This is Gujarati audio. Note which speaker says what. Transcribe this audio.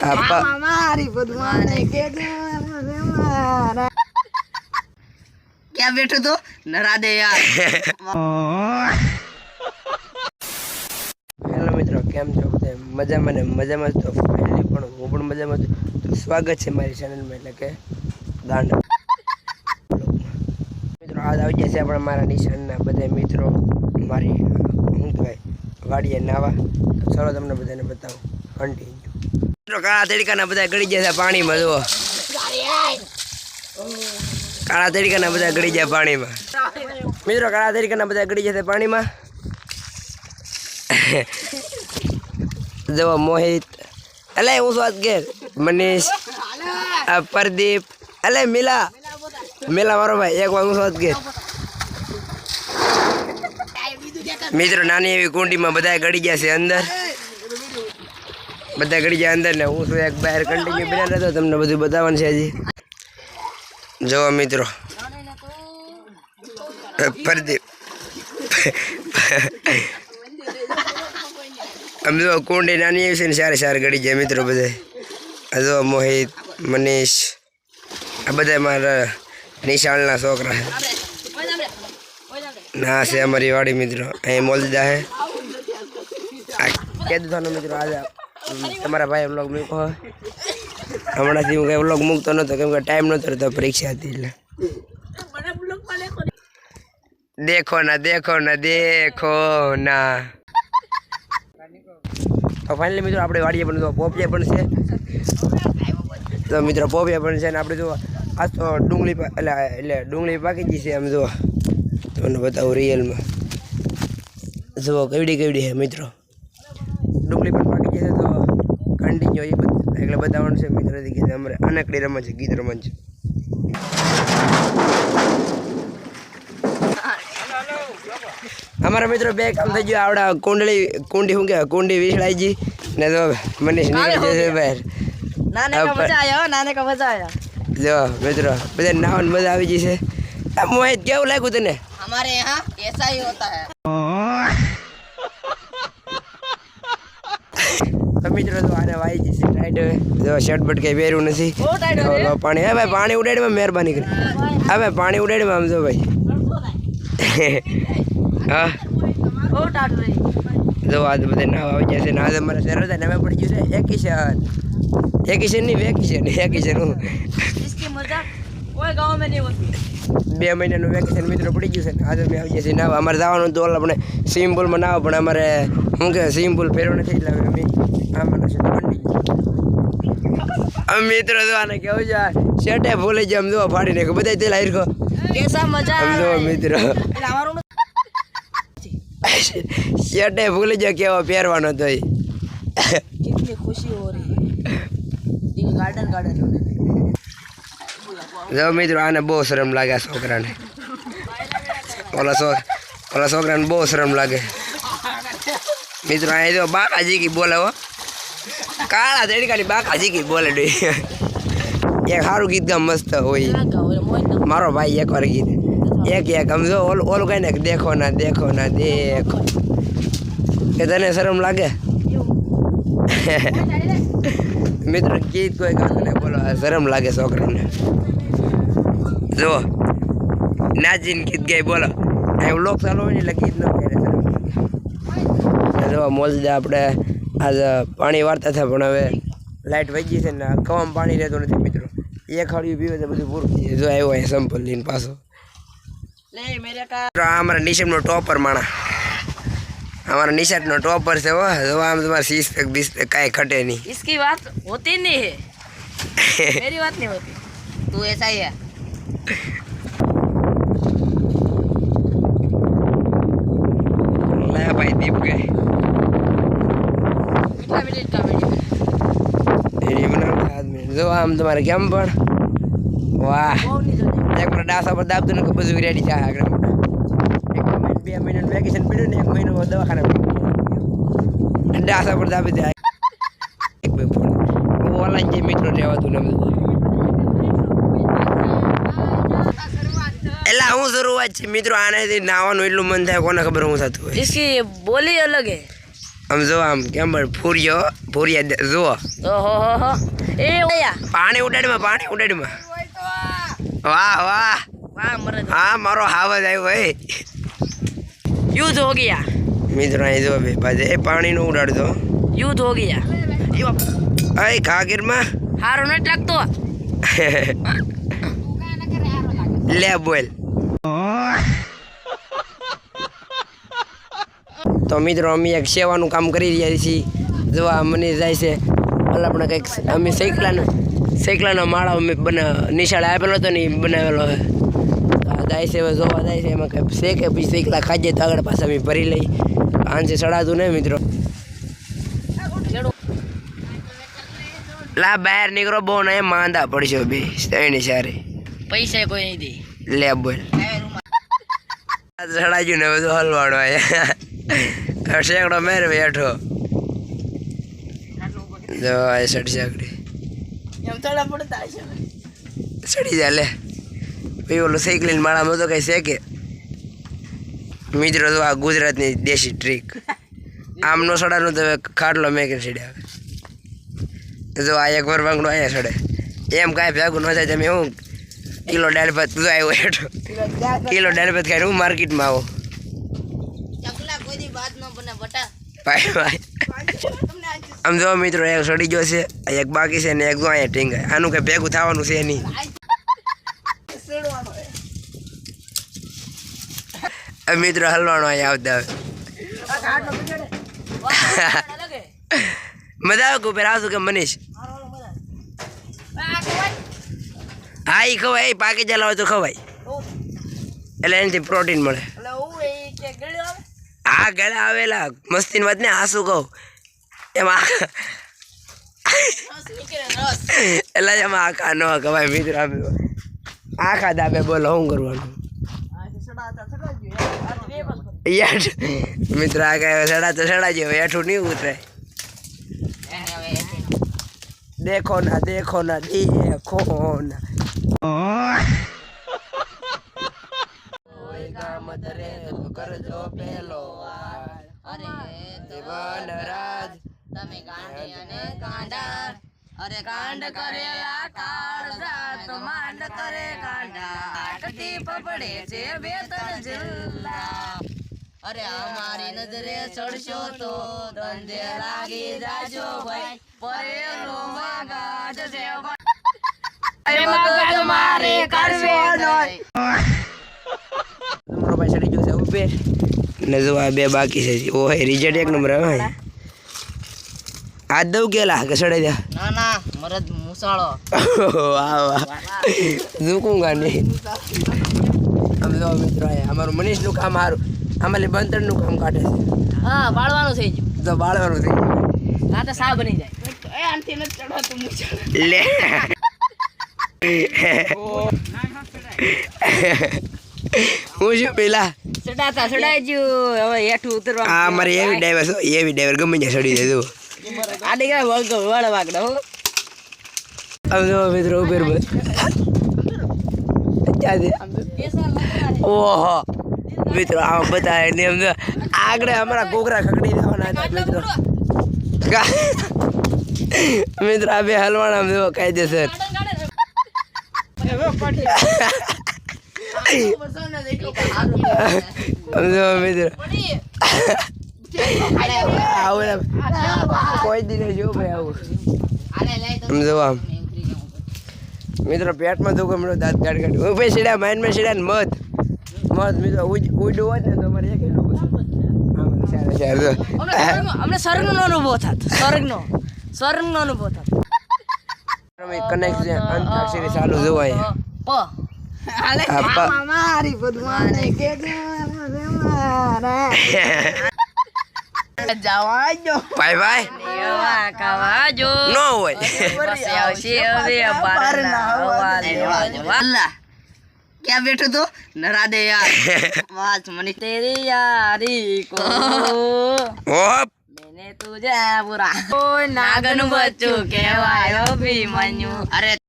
Speaker 1: મારી કે ક્યાં બેઠો તો? નરા દે યાર.
Speaker 2: હેલો મિત્રો કેમ છો બધા? મજામાં ને મજામાં તો ફાઇનલી પણ હું પણ મજામાં છું. તો સ્વાગત છે મારી ચેનલમાં એટલે કે દાંડ. મિત્રો આજ આવી જશે છે આપણા મારા નિશાનના બધા મિત્રો મારી હું કહેવાય વાડીએ નાવા. તો ચલો તમને બધાને બતાવું. કન્ટિન્યુ કાળા તડકાના બધા ગળી જાય પાણીમાં, જુઓ. કાળા તડકાના બધા ગળી ગયા પાણીમાં. મિત્રો, કાળા તડકાના બધા ગળી જાય છે પાણીમાં. જો મોહિત. અલે, હું સ્વાદ ઘેર મનીષ પ્રદીપ. અલે, મિલા. મિલા, મારો ભાઈ, એક વાર હું સ્વાદ ઘેર મિત્રો, નાની એવી કુંડીમાં બધા ગળી ગયા છે અંદર. બધા ગળી ગયા અંદર ને હું શું એક બહાર કન્ટિન્યુ બિના રહેતો તમને બધું બતાવવાનું છે હજી. જો મિત્રો. પ્રદીપ. આમ જો કુંડી નાની એવી છે ને સારી સારી ગળી જાય મિત્રો બધા. આ જો મોહિત મનીષ. આ બધા મારા નિશાળના છોકરા છે. ના છે અમારી વાડી મિત્રો. અહીં મોલ દીધા છે. આ કહી દીધો મિત્રો? આજે ઉમ, તમારા ભાઈ વ્લોગ મૂકો હમણાંથી હું કંઈ વ્લોગ મૂકતો નહોતો કેમ કે ટાઈમ નહોતો રહેતો પરીક્ષા હતી એટલે. દેખો ના દેખો ના દેખો ના. તો ફાઇનલી મિત્રો આપણે વાડીએ પણ જો પોપિયા પણ છે. તો મિત્રો પોપિયા પણ છે ને આપણે જો આ તો ડુંગળી એટલે એટલે ડુંગળી પાકી ગઈ છે આમ જો. તમને બતાવું રિયલમાં જુઓ કેવડી કેવડી છે મિત્રો. ઠંડી જોઈએ એટલે બધા માણસો મિત્રોથી કીધું અમારે અનકડી રમત છે ગીત રમત છે અમારા મિત્રો બે કામ થઈ ગયું આવડા કુંડળી કુંડી શું કે કુંડી વિસળાઈ ગઈ ને તો મનીષ નીકળી જશે બહાર
Speaker 1: નાને કા મજા આયો નાને કા મજા આયો
Speaker 2: જો મિત્રો બધા નાવન મજા આવી ગઈ છે મોહિત કેવું લાગ્યું તને
Speaker 1: અમારે યહાં એસા હી હોતા
Speaker 2: હૈ મિત્રો તો આને વાઈ જશે. ટાઈટ હવે. શર્ટ બટ કંઈ પહેર્યું નથી.
Speaker 1: પાણી.
Speaker 2: હે ભાઈ પાણી ઉડાડવામાં મહેરબાની કરી. હા. ભાઈ પાણી ઉડાડવામાં સમજો ભાઈ. હા. જો આ બધા નાવ આવી જશે ના અમારે શહેર હતા નવે પડી ગયું છે. એકી શહેર એકી શહેર નહીં બે
Speaker 1: શહેર એકી શહેર હું કોઈ ગામ નહીં
Speaker 2: બે મહિનાનું વેકેશન મિત્રો પડી ગયું છે. ને આજે અમે આવી જઈએ નાવા. અમારે જવાનું તો આપણે સ્વિમિંગ પુલમાં નાવા પણ અમારે શું કે સ્વિમિંગ પુલ ફેરો નથી એટલે અમે આમાં છે. અમે મિત્રો જોવાને કેવું છે શર્ટે ભૂલી જાય આમ ફાડીને ફાડી બધા તે લાઈ
Speaker 1: રાખો કેસા
Speaker 2: મજા આમ મિત્રો. શર્ટે ભૂલી જાય કેવો પહેરવાનો તો
Speaker 1: કેટલી ખુશી હો રહી. ગાર્ડન ગાર્ડન
Speaker 2: જો મિત્રો આને બહુ શરમ લાગે આ છોકરાને. ઓલા છો ઓલા છોકરાને બહુ શરમ લાગે. મિત્રો અહીં જો બાકાજી કી બોલે હો. કાળા તડકાની બાકાજી કી બોલે ડોઈ એક સારું ગીત ગામ મસ્ત હોય. મારો ભાઈ એક વાર ગીત. એક એક આમ જો ઓલું ઓલું કઈ ને દેખો ના દેખો ના દેખો. કે તને શરમ લાગે? મિત્રો ગીત કોઈ ગાતું ને બોલો શરમ લાગે છોકરાને. જો નાજીન ગીત ગાય બોલો. એવું લોક ચાલુ હોય એટલે ગીત ના કરે જો મોજદા આપણે આજે પાણી વાળતા થાય પણ હવે લાઇટ વહી ગઈ છે ને કવામાં પાણી રહેતું નથી મિત્રો. એક હળિયું પીવે છે બધું પૂરું થઈ જો આવ્યો અહીં સંપલ લઈને પાછો. અમારા નિશાદનો ટોપર માણા. અમારા નિશાદનો ટોપર છે વાહ જો આમ તમારે શિસ્તક પેક કાંઈ ખટે નહીં.
Speaker 1: વાત
Speaker 2: હોતી નહીં વાત નહીં હોતી. તું એસા હી વાહ. ડાસા પર દાબતું રેડી છે આગળ. એક બે મહિનાનું વેકેશન પડ્યું ને એક મહિનો દવાખાને પર દાબી દે. ઓનલાઈન જે મિત્રો રહેવાતું ને હું શરૂઆત છે મિત્રો આનાથી નાવાનું એટલું મન થાય કોને ખબર હું થતું હોય
Speaker 1: इसकी बोली अलग है
Speaker 2: આમ જો આમ કેમ પણ ફૂરિયો ફૂરિયા દે- જુઓ
Speaker 1: ઓહો હો હો એ ઓયા
Speaker 2: પાણી ઉડાડમાં પાણી ઉડાડમાં વાહ વાહ
Speaker 1: વાહ મરદ
Speaker 2: હા મારો હાવજ આવ્યો ભાઈ
Speaker 1: યુદ્ધ હો ગયા
Speaker 2: મિત્રો અહીં જો બે પાછે એ પાણી નું ઉડાડતો
Speaker 1: યુદ્ધ હો ગયા એ બાપ,
Speaker 2: અય ખાગીરમાં
Speaker 1: હારો નથી લાગતો
Speaker 2: લે બોલ તો મિત્રો અમે એક સેવાનું કામ કરી રહ્યા છીએ. જોવા મને જાય છે. હાલ આપણે કંઈક અમે સૈકલાનો સૈકલાનો માળો અમે બના નિશાળે આપેલો હતો ને એ બનાવેલો હવે જાય છે હવે જોવા જાય છે એમાં કંઈ શેકે પછી સૈકલા ખાઈએ તો આગળ પાછા અમે ભરી લઈ આંજે ચડાતું નહીં મિત્રો. લા બહાર નીકળો બહુ ને માંદા પડશો બે એની સારી
Speaker 1: પૈસા કોઈ નહીં દે.
Speaker 2: લે બોલ. ચડાજુ ને બધું હલવાડો અહીંયા. શેકડો મેર બેઠો જો આ સડી સાકડી
Speaker 1: એમ થોડા પડતા છે
Speaker 2: સડી જા લે. ભાઈ ઓલું સાયકલિંગ માળામાં તો કઈ શેકે. મિત્રો તો આ ગુજરાતની દેશી ટ્રીક આમ નો સડાનું તો ખાટલો મેકે આવે. જો આ એક વાર વાંગડો અહીંયા સડે. એમ કાંઈ ભેગું ન થાય તમે હું? કિલો દાળ ભાત તું આવ્યો હેઠો. કિલો ભાત. ખાઈને હું માર્કેટમાં આવો?
Speaker 1: દી બાદ ન બને બટા
Speaker 2: ભાઈ ભાઈ આમ જો મિત્રો એક સડી ગયો છે આ એક બાકી છે ને એક જો અહીંયા ટીંગાય આનું કઈ ભેગું થવાનું છે નહીં. આ મિત્રો હલવાનો અહીંયા આવતા હવે મજા આવે ઉપર આવશું કે મનીષ? હા એ ખવાય. એ પાકી ચલાવે તો ખવાય. એટલે એનાથી પ્રોટીન મળે. આ ગળા આવેલા. મસ્તીની વાત ને આસુ કહું? એમાં એટલે એમાં આખા ન ખવાય મિત્ર આખા દાબે બોલો, શું કરવાનું? મિત્ર આ કઈ સડા તો સડા જેવો, હેઠું નહીં ઉતરે. દેખો ના દેખો ના દેખો ના. ધરે કરજો પેલો.
Speaker 1: અરે
Speaker 2: જીવન રાજ.
Speaker 1: તમે ગાંડી અને ગાંડા અરે કાંડ કરેલા કાળજા તો માંડ કરે કાંડા. આટતી પપડે છે બે ત્રણ જિલ્લા. અરે અમારી નજરે ચડશો તો ધંધે લાગી જાજો ભાઈ. પરેલો મગજ છે ભાઈ મગજ મારે કરશો નહીં.
Speaker 2: તમારો ભાઈ ચડી ગયો છે ઉપર ને જો આ બે બાકી છે. ઓહે રિઝલ્ટ એક નંબર આવે ભાઈ આ દઉં કેલા કે સડે જા
Speaker 1: ના ના મરદ મુસાળો.
Speaker 2: વાહ વાહ. ઝૂકુંગા નહીં. આમ જો મિત્રો આયા અમારું મનીષનું કામ સારું આમાં બંતરનું કામ કાઢે છે.
Speaker 1: હા વાળવાનું થઈ ગયું.
Speaker 2: તો બાળવાનું થઈ ગયું.
Speaker 1: હા તો સા બની જાય. એ આનથી નથી ચડવાતું મુસાળો
Speaker 2: લે. હું શું પેલા?
Speaker 1: સડાતા સડાઈ હવે હેઠું ઉતરવા
Speaker 2: આ મારે એવી ડ્રાઈવર છો. એવી ડ્રાઈવર ગમે ત્યાં સડી જાય જો
Speaker 1: આડી ગયા વળગો વળ વાગડો
Speaker 2: આમ જો મિત્રો ઉપર બસ. ઓહો. મિત્રો આમ બધા ને એમ આગળ અમારા ગોગરા ખકડી દેવાના હતા મિત્રો. મિત્રો આ બે હલવાણા કાયદેસર. મિત્રો આવું કોઈ દી નહીં જો ભાઈ આવું સમજો આમ મિત્રો પેટમાં દુખો મળો દાંત કાઢ કાઢ ઉભે સીડા માઇન્ડમાં સીડા ને મત મત મિત્રો ઉડું હોય ને તમારે એક.
Speaker 1: અમને સ્વર્ગનો અનુભવ થાત સ્વર્ગનો સ્વર્ગનો અનુભવ થાત
Speaker 2: કનેક્શન અંતાક્ષરી ચાલુ જોવાય
Speaker 1: પ
Speaker 2: ભાઈ ભાઈ. નો હોય.
Speaker 1: ક્યાં બેઠો તો? નરા દે યાર. વાસ મની તેરી યારી કો.
Speaker 2: ઓપ
Speaker 1: મેને તુજા પૂરા ઓ નાગન બચ્ચું કહેવાય. અભિમન્યુ. અરે